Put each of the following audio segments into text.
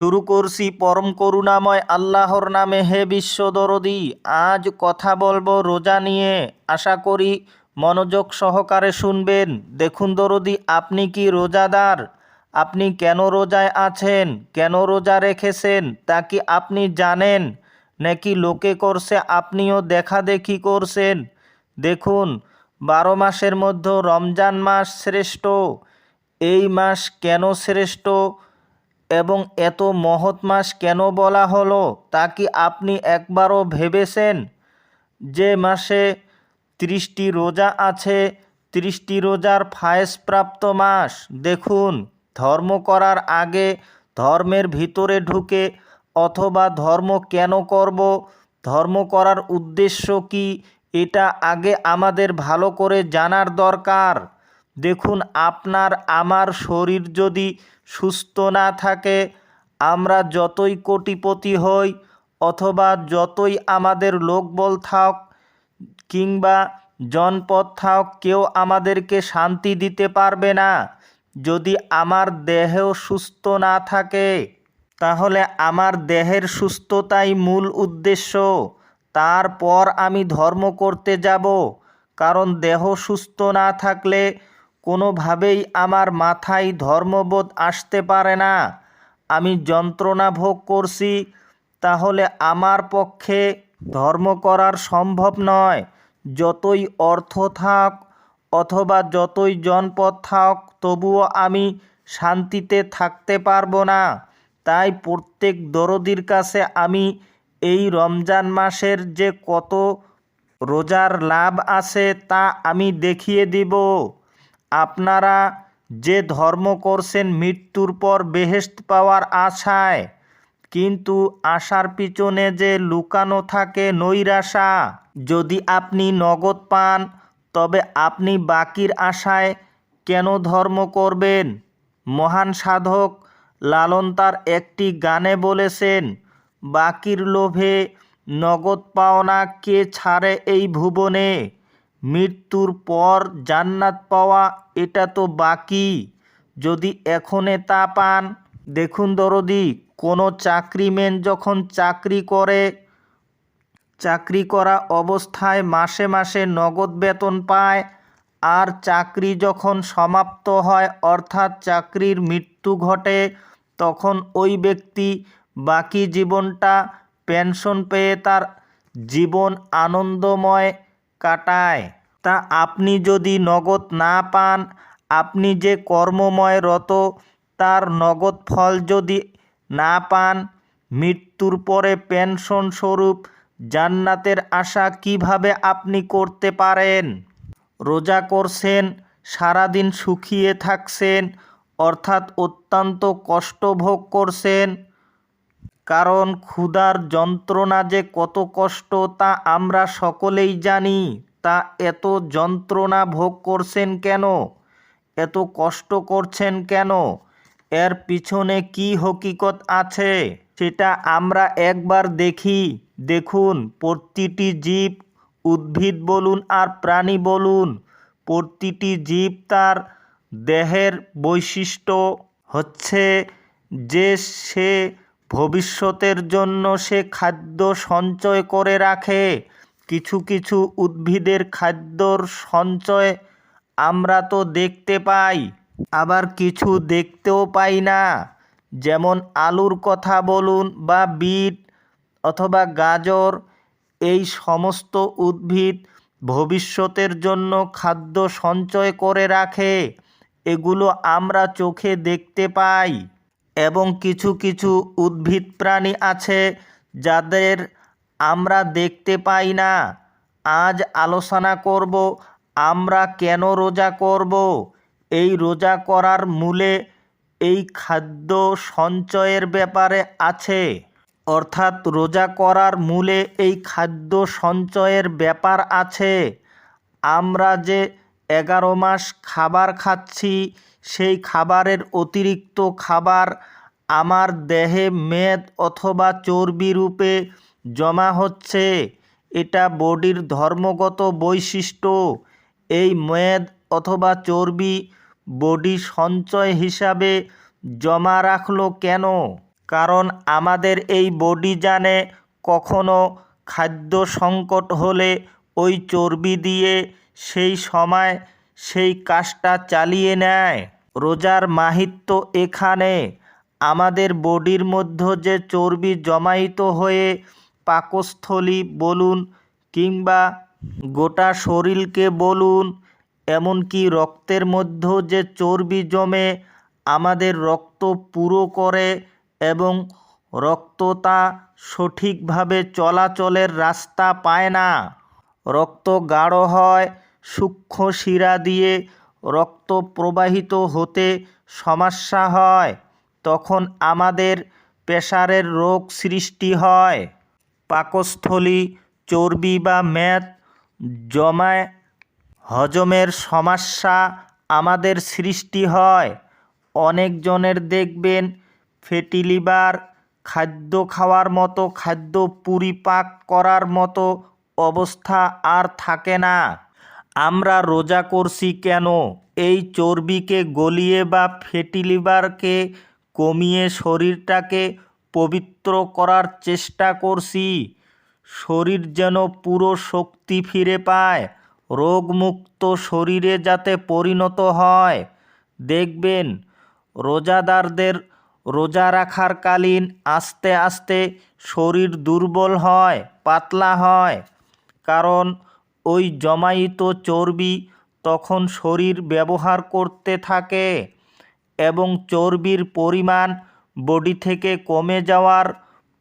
শুরু করছি পরম করুণাময় আল্লাহর নামে হে বিশ্বদরদি আজ কথা বলব রোজা নিয়ে। আশা করি মনোযোগ সহকারে শুনবেন। দেখুন দরদি, আপনি কি রোজাদার? আপনি কেন রোজায় আছেন? কেন রোজা রেখেছেন? তা কি আপনি জানেন? নাকি লোকে করছে, আপনিও দেখাদেখি করছেন? দেখুন, বারো মাসের মধ্যে রমজান মাস শ্রেষ্ঠ। এই মাস কেন শ্রেষ্ঠ? এবং এত মহৎ মাস কেন বলা হলো তা কি আপনি একবারও ভেবেছেন? যে মাসে ত্রিশটি রোজা আছে, ত্রিশটি রোজার ফায়েসপ্রাপ্ত মাস, দেখুন, ধর্ম করার আগে ধর্মের ভিতরে ঢুকে অথবা ধর্ম কেন করব, ধর্ম করার উদ্দেশ্য কি, এটা আগে আমাদের ভালো করে জানার দরকার। দেখুন, আপনার আমার শরীর যদি সুস্থ না থাকে, আমরা যতই কোটিপতি হই অথবা যতই আমাদের লোকবল থাক কিংবা জনপদ থাক, কেউ আমাদেরকে শান্তি দিতে পারবে না। যদি আমার দেহেও সুস্থ না থাকে, তাহলে আমার দেহের সুস্থতাই মূল উদ্দেশ্য। তারপর আমি ধর্ম করতে যাব, কারণ দেহ সুস্থ না থাকলে কোনোভাবেই আমার মাথায় ধর্মবোধ আসতে পারে না। আমি যন্ত্রণা ভোগ করছি, তাহলে আমার পক্ষে ধর্ম করার সম্ভব নয়। যতই অর্থ থাক অথবা যতই জনপদ থাক, তবুও আমি শান্তিতে থাকতে পারব না। তাই প্রত্যেক দরদির কাছে আমি এই রমজান মাসের যে কত রোজার লাভ আছে তা আমি দেখিয়ে দিব। আপনারা যে ধর্ম করছেন মৃত্যুর পর বেহেস্ত পাওয়ার আশায়, কিন্তু আশার পিছনে যে লুকানো থাকে নৈরাশা, যদি আপনি নগদ পান, তবে আপনি বাকির আশায় কেন ধর্ম করবেন? মহান সাধক লালন তার একটি গানে বলেছেন, বাকির লোভে নগদ পাওনা কে ছাড়ে এই ভুবনে? মৃত্যুর পর জান্নাত পাওয়া এটা তো বাকি। যদি এখনে তা পান, দেখুন দরদি, কোনো চাকরিম্যান যখন চাকরি করে, চাকরি করা অবস্থায় মাসে মাসে নগদ বেতন পায়, আর চাকরি যখন সমাপ্ত হয়, অর্থাৎ চাকরির মৃত্যু ঘটে, তখন ওই ব্যক্তি বাকি জীবনটা পেনশন পেয়ে তার জীবন আনন্দময় কাটায়। তা আপনি যদি নগদ না পান, আপনি যে কর্মময় রত, তার নগদ ফল যদি না পান, মৃত্যুর পরে পেনশন স্বরূপ জান্নাতের আশা কীভাবে আপনি করতে পারেন? রোজা করছেন, সারাদিন শুকিয়ে থাকছেন, অর্থাৎ অত্যন্ত কষ্ট ভোগ করছেন। কারণ ক্ষুধার যন্ত্রণা যে কত কষ্ট তা আমরা সকলেই জানি। তা এত যন্ত্রণা ভোগ করছেন কেন? এত কষ্ট করছেন কেন? এর পিছনে কি হকিকত আছে? সেটা আমরা একবার দেখি। দেখুন, প্রতিটি জীব উদ্ভিদ বলুন আর প্রাণী বলুন, প্রতিটি জীব তার দেহের বৈশিষ্ট্য হচ্ছে যে সে ভবিষ্যতের জন্য সে খাদ্য সঞ্চয় করে রাখে। কিছু কিছু উদ্ভিদের খাদ্যর সঞ্চয় আমরা তো দেখতে পাই, আবার কিছু দেখতেও পাই না। যেমন আলুর কথা বলুন বা বিট অথবা গাজর, এই সমস্ত উদ্ভিদ ভবিষ্যতের জন্য খাদ্য সঞ্চয় করে রাখে। এগুলো আমরা চোখে দেখতে পাই এবং কিছু কিছু উদ্ভিদ প্রাণী আছে যাদের আমরা দেখতে পাই না। আজ আলোচনা করব, আমরা কেন রোজা করব? এই রোজা করার মূলে এই খাদ্য সঞ্চয়ের ব্যাপারে আছে। অর্থাৎ রোজা করার মূলে এই খাদ্য সঞ্চয়ের ব্যাপার আছে। আমরা যে এগারো মাস খাবার খাচ্ছি, সেই খাবারের অতিরিক্ত খাবার আমার দেহে মেদ অথবা চর্বি রূপে জমা হচ্ছে। এটা বডির ধর্মগত বৈশিষ্ট্য। এই মেদ অথবা চর্বি বডি সঞ্চয় হিসাবে জমা রাখল কেন? কারণ আমাদের এই বডি জানে কখনো খাদ্য সংকট হলে ওই চর্বি দিয়ে সেই সময় সেই কাজটা চালিয়ে নেয়। রোজার মাহিত্য এখানে। আমাদের বডির মধ্যে যে চর্বি জমায়িত হয়ে পাকস্থলী বলুন কিংবা গোটা শরীরকে বলুন, এমনকি রক্তের মধ্যেও যে চর্বি জমে, আমাদের রক্ত পুরো করে এবং রক্ত তা সঠিকভাবে চলাচলের রাস্তা পায় না। রক্ত গাঢ় হয়, সূক্ষ্ম শিরা দিয়ে রক্ত প্রবাহিত হতে সমস্যা হয়, তখন আমাদের প্রেসারের রোগ সৃষ্টি হয়। পাকস্থলী, চর্বি বা মেদ জমায় হজমের সমস্যা আমাদের সৃষ্টি হয়। অনেকজনের দেখবেন ফ্যাটি লিভার, খাদ্য খাওয়ার মতো, খাদ্য পরিপাক করার মতো অবস্থা আর থাকে না। আমরা রোজা করছি কেন? এই চর্বিকে গলিয়ে বা ফ্যাটি লিভারকে কমিয়ে শরীরটাকে পবিত্র করার চেষ্টা করছি। শরীর যেন পুরো শক্তি ফিরে পায়। রোগমুক্ত শরীরে যাতে পরিণত হয়। দেখবেন, রোজাদারদের রোজা রাখার কালীন আস্তে আস্তে শরীর দুর্বল হয়, পাতলা হয়। কারণ, ওই জমায়িত চর্বি তখন শরীর ব্যবহার করতে থাকে এবং চর্বির পরিমাণ বডি থেকে কমে যাওয়ার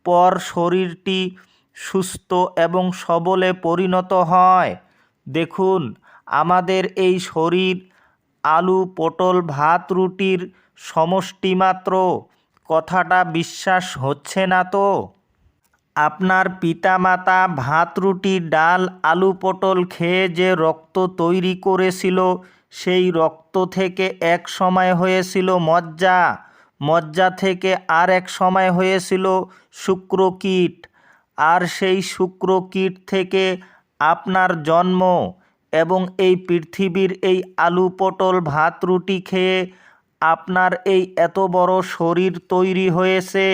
পর শরীরটি সুস্থ এবং সবলে পরিণত হয়। দেখুন, আমাদের এই শরীর, আলু, পটল, ভাত, রুটির সমষ্টি মাত্র। কথাটা বিশ্বাস হচ্ছে না তো? আপনার পিতামাতা ভাত, রুটি, ডাল, আলু, পটল খেয়ে যে রক্ত তৈরি করেছিল, সেই রক্ত থেকে এক সময় হয়েছিল মজ্জা। মজ্জা থেকে আর এক সময় হয়েছিল শুক্রকীট। আর সেই শুক্রকীট থেকে আপনার জন্ম এবং এই পৃথিবীর এই আলু পটল ভাত রুটি খেয়ে আপনার এই এত বড় শরীর তৈরি হয়েছে।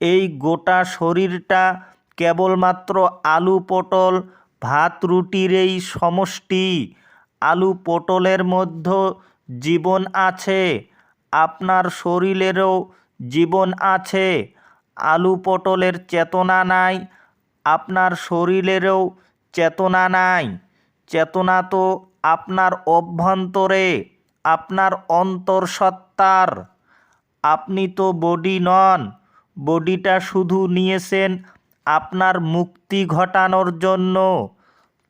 এই গোটা শরীরটা কেবলমাত্র আলু পটল, ভাত রুটির এই সমষ্টি, আলু পটলের মধ্যে জীবন আছে। আপনার শরীরেরও জীবন আছে, আলু পটলের চেতনা নাই, আপনার শরীরেরও চেতনা নাই। চেতনা তো আপনার অভ্যন্তরে, আপনার অন্তরসত্ত্বার আপনি তো বডি নন, বডিটা শুধু নিয়েছেন আপনার মুক্তি ঘটানোর জন্য।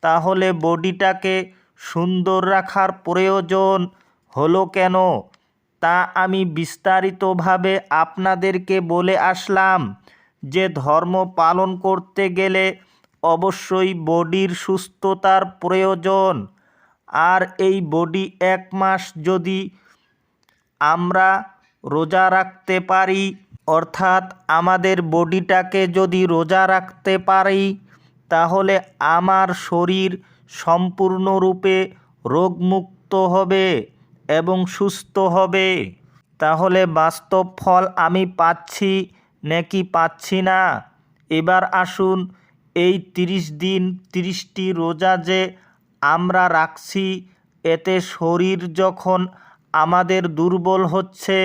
তাহলে বডিটাকে সুন্দর রাখার প্রয়োজন হলো কেন? তা আমি বিস্তারিতভাবে আপনাদেরকে বলে আসলাম যে ধর্ম পালন করতে গেলে অবশ্যই বডির সুস্থতার প্রয়োজন। আর এই বডি এক মাস যদি আমরা রোজা রাখতে পারি, অর্থাৎ আমাদের বডিটাকে যদি রোজা রাখতে পারি, তাহলে আমার শরীর সম্পূর্ণরূপে রোগমুক্ত হবে। এবং সুস্থ হবে। তাহলে বাস্তব ফল আমি পাচ্ছি, নাকি পাচ্ছি না? এবার আসুন এই তিরিশ দিন, তিরিশটি রোজা যে আমরা রাখছি, এতে শরীর যখন আমাদের দুর্বল হচ্ছে,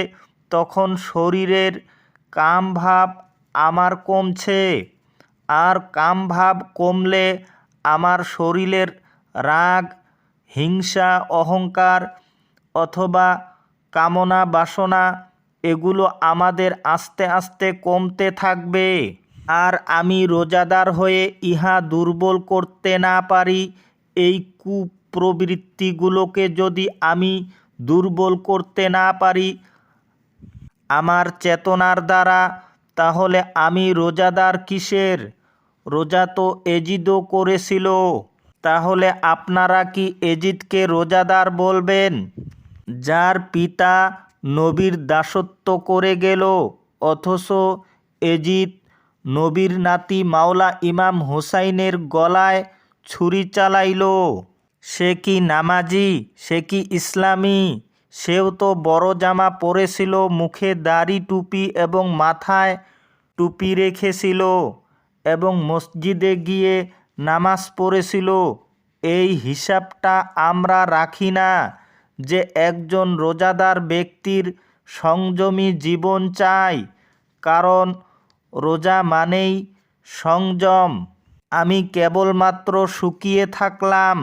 তখন শরীরের কাম ভাব আমার কমছে। আর কাম ভাব কমলে আমার শরীরের রাগ, হিংসা, অহংকার অথবা কামনা, বাসনা, এগুলো আমাদের আস্তে আস্তে কমতে থাকবে। আর আমি রোজাদার হয়ে ইহা দুর্বল করতে না পারি, এই কুপ্রবৃত্তিগুলোকে যদি আমি দুর্বল করতে না পারি আমার চেতনার দ্বারা, তাহলে আমি রোজাদার কিসের? রোজা তো এজিদও করেছিল। তাহলে আপনারা কি এজিদকে রোজাদার বলবেন? যার পিতা নবীর দাসত্ব করে গেল, অথচ এজিদ নবীর নাতি মাওলা ইমাম হোসাইনের গলায় ছুরি চালাইল। সে কি নামাজি, সে কি ইসলামী? সেও তো বড় জামা পরেছিল, মুখে দাড়ি, টুপি এবং মাথায় টুপি রেখেছিল এবং মসজিদে গিয়ে নামাজ পড়েছিল। এই হিসাবটা আমরা রাখি না। যে একজন রোজাদার ব্যক্তির সংযমী জীবন চাই, কারণ রোজা মানেই সংযম। আমি কেবলমাত্র শুকিয়ে থাকলাম,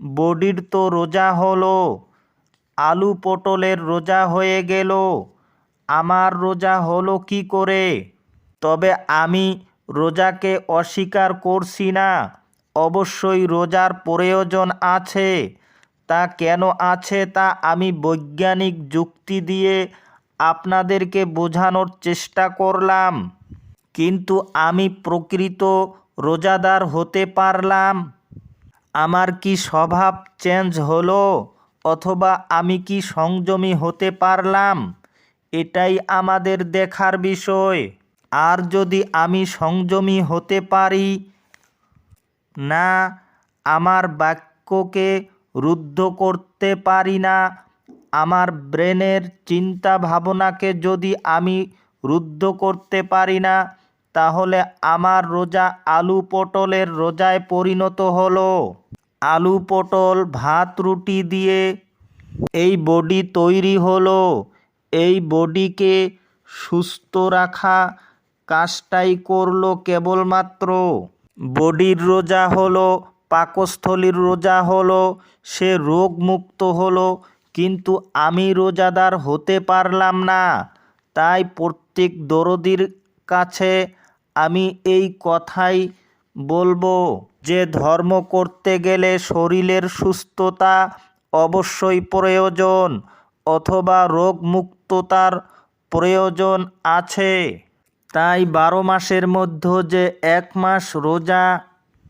বডির তো রোজা হলো, আলু পটলের রোজা হয়ে গেল, আমার রোজা হলো কি করে? তবে আমি রোজাকে অস্বীকার করছি না, অবশ্যই রোজার প্রয়োজন আছে। তা কেন আছে তা আমি বৈজ্ঞানিক যুক্তি দিয়ে আপনাদেরকে বোঝানোর চেষ্টা করলাম। কিন্তু আমি প্রকৃত রোজাদার হতে পারলাম। আমার কি স্বভাব চেঞ্জ হলো অথবা আমি কি সংযমী হতে পারলাম? এটাই আমাদের দেখার বিষয়। আর যদি আমি সংযমী হতে পারি, না, আমার বাক্যকে রুদ্ধ করতে পারি না। আমার ব্রেনের চিন্তা ভাবনাকে যদি আমি রুদ্ধ করতে পারি না, তাহলে আমার রোজা আলু পটলের রোজায় পরিণত হলো। আলু পটল, ভাত, রুটি দিয়ে এই বডি তৈরি হলো। এই বডিকে সুস্থ রাখা, কাজটাই করল কেবলমাত্র। বডির রোজা হলো পাকস্থলীর রোজা হলো, সে রোগমুক্ত হলো, কিন্তু আমি রোজাদার হতে পারলাম না। তাই প্রত্যেক দরদির কাছে আমি এই কথাই বলব যে, ধর্ম করতে গেলে শরীরের সুস্থতা অবশ্যই প্রয়োজন, অথবা রোগমুক্ততার প্রয়োজন আছে। তাই বারো মাসের মধ্যে যে এক মাস রোজা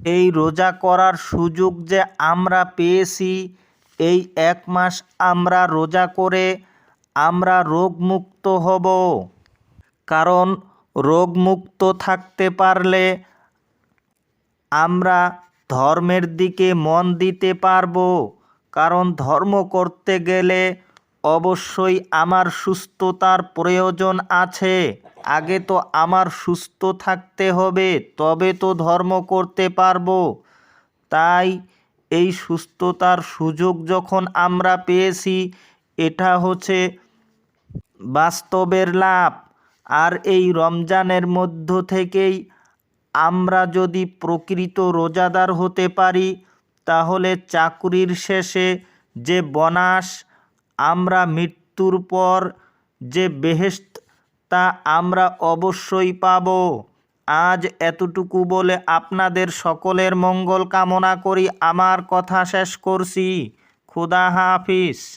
এই রোজা করার সুযোগ যে আমরা পেয়েছি, এই এক মাস আমরা রোজা করে আমরা রোগমুক্ত হব। কারণ রোগমুক্ত থাকতে পারলে আমরা ধর্মের দিকে মন দিতে পারব। কারণ ধর্ম করতে গেলে অবশ্যই আমার সুস্থতার প্রয়োজন আছে। আগে তো আমার সুস্থ থাকতে হবে, তবে তো ধর্ম করতে পারব। তাই এই সুস্থতার সুযোগ যখন আমরা পেয়েছি, এটা হচ্ছে বাস্তবের লাভ। আর এই রমজানের মধ্য থেকেই আমরা যদি প্রকৃত রোজাদার হতে পারি, তাহলে চাকুরির শেষে যে বোনাস আমরা মৃত্যুর পর যে বেহেশত, তা আমরা অবশ্যই পাব। আজ এতটুকু বলে আপনাদের সকলের মঙ্গল কামনা করি। আমার কথা শেষ করছি। খুদা হাফিজ।